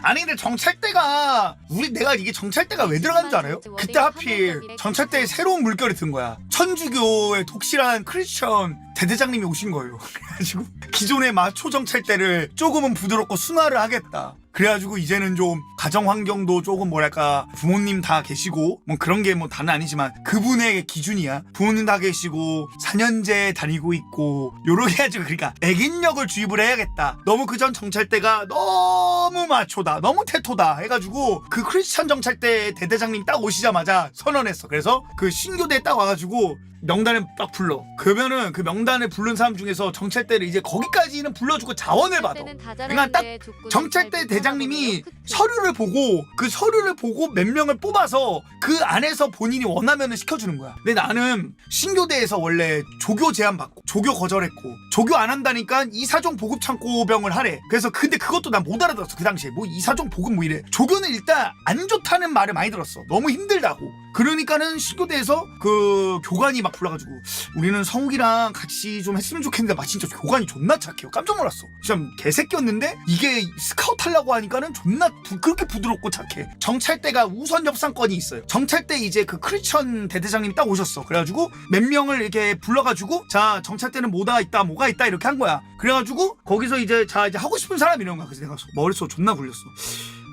아니 근데 정찰대가 우리 내가 이게 정찰대가 왜 들어간 줄 알아요? 그때 하필 정찰대에 새로운 물결이 든 거야. 천주교의 독실한 크리스천 대대장님이 오신 거예요. 그래가지고 기존의 마초 정찰대를 조금은 부드럽고 순화를 하겠다. 그래가지고 이제는 좀 가정 환경도 조금 뭐랄까 부모님 다 계시고 뭐 그런 게 뭐 다는 아니지만 그분의 기준이야. 부모님 다 계시고 4년제 다니고 있고 요렇게 해가지고 그러니까 애긴력을 주입을 해야겠다. 너무 그 전 정찰대가 너무 마초다 너무 테토다 해가지고 그 크리스찬 정찰대 대대장님 딱 오시자마자 선언했어. 그래서 그 신교대에 딱 와가지고 명단을 딱 불러. 그러면은 그 명단을 부른 사람 중에서 정찰대를 이제 거기까지는 불러주고 자원을 받아. 그러니까 딱 정찰대 대장님이 서류를 보고 그 서류를 보고 몇 명을 뽑아서 그 안에서 본인이 원하면은 시켜주는 거야. 근데 나는 신교대에서 원래 조교 제안 받고 조교 거절했고 조교 안 한다니까 이사종 보급 창고병을 하래. 그래서 근데 그것도 난 못 알아들었어 그 당시에 뭐 이사종 보급 뭐 이래. 조교는 일단 안 좋다는 말을 많이 들었어. 너무 힘들다고. 그러니까는 신교대에서 그 교관이 막 불러가지고 우리는 성욱이랑 같이 좀 했으면 좋겠는데 막 진짜 교관이 존나 착해요. 깜짝 놀랐어. 진짜 개새끼였는데 이게 스카우트 하려고 하니까는 존나 부- 그렇게 부드럽고 착해. 정찰대가 우선 협상권이 있어요. 정찰대 이제 그 크리스천 대대장님 딱 오셨어. 그래가지고 몇 명을 이렇게 불러가지고 자 정찰대는 뭐가 있다 뭐가 있다 이렇게 한 거야. 그래가지고 거기서 이제 자 이제 하고 싶은 사람 이런 거야. 그래서 내가 머릿속 존나 굴렸어.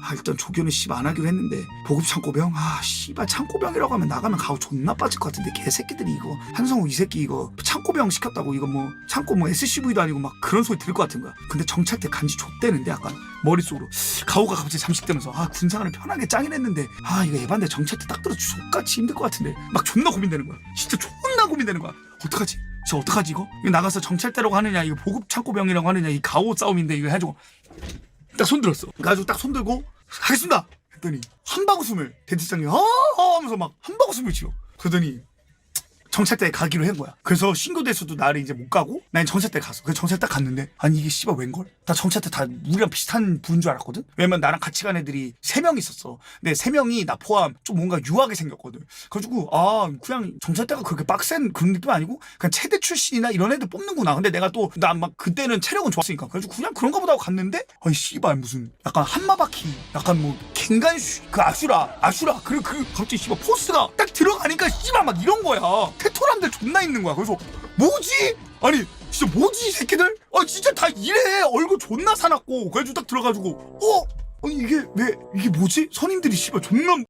아 일단 조교는 씨발 안 하기로 했는데 보급 창고병? 아 씨발 창고병이라고 하면 나가면 가오 존나 빠질 것 같은데 개새끼들이 이거. 한성우 이 새끼 이거 창고병 시켰다고 이거 뭐 창고 뭐 SCV도 아니고 막 그런 소리 들을 것 같은 거야. 근데 정찰대 간지 좆대는데 약간 머릿속으로 가오가 갑자기 잠식되면서 아 군생활을 편하게 짱이 했는데 아 이거 에반데 정찰대 딱 들어 족같이 힘들 것 같은데 막 존나 고민되는 거야. 진짜 존나 고민되는 거야. 어떡하지? 진짜 어떡하지 이거? 이거 나가서 정찰대라고 하느냐 이거 보급 창고병이라고 하느냐 이 가오 싸움인데 이거 해가지고 딱 손들었어. 그래가지고 딱 손들고 하겠습니다. 했더니 한방 웃음을 대대장이 어 하면서 막 한방 웃음을 치러. 그러더니 정찰대에 가기로 한 거야. 그래서 신고대에서도 나를 이제 못 가고 난 정찰대 갔어. 그래서 정찰대 딱 갔는데 아니 이게 씨발 웬걸? 나 정찰대 다 우리랑 비슷한 부인 줄 알았거든. 왜냐면 나랑 같이 간 애들이 세 명 있었어. 근데 세 명이 나 포함 좀 뭔가 유하게 생겼거든. 그래가지고 아 그냥 정찰대가 그렇게 빡센 그런 느낌 아니고 그냥 체대 출신이나 이런 애들 뽑는구나. 근데 내가 또 나 막 그때는 체력은 좋았으니까 그래가지고 그냥 그런가 보다 하고 갔는데 아니 씨발 무슨 약간 한마바퀴 약간 뭐 갱간 슈 그 아슈라 아슈라 그리고 그 갑자기 씨발 포스가 딱 들어가니까 씨발 막 이런 거야 테토람들 존나 있는 거야. 그래서 뭐지? 아니 진짜 뭐지 이 새끼들? 아 진짜 다 이래. 얼굴 존나 사납고. 그래가지고 딱 들어가지고 어? 아니 이게 왜 이게 뭐지? 선임들이 씨발 존나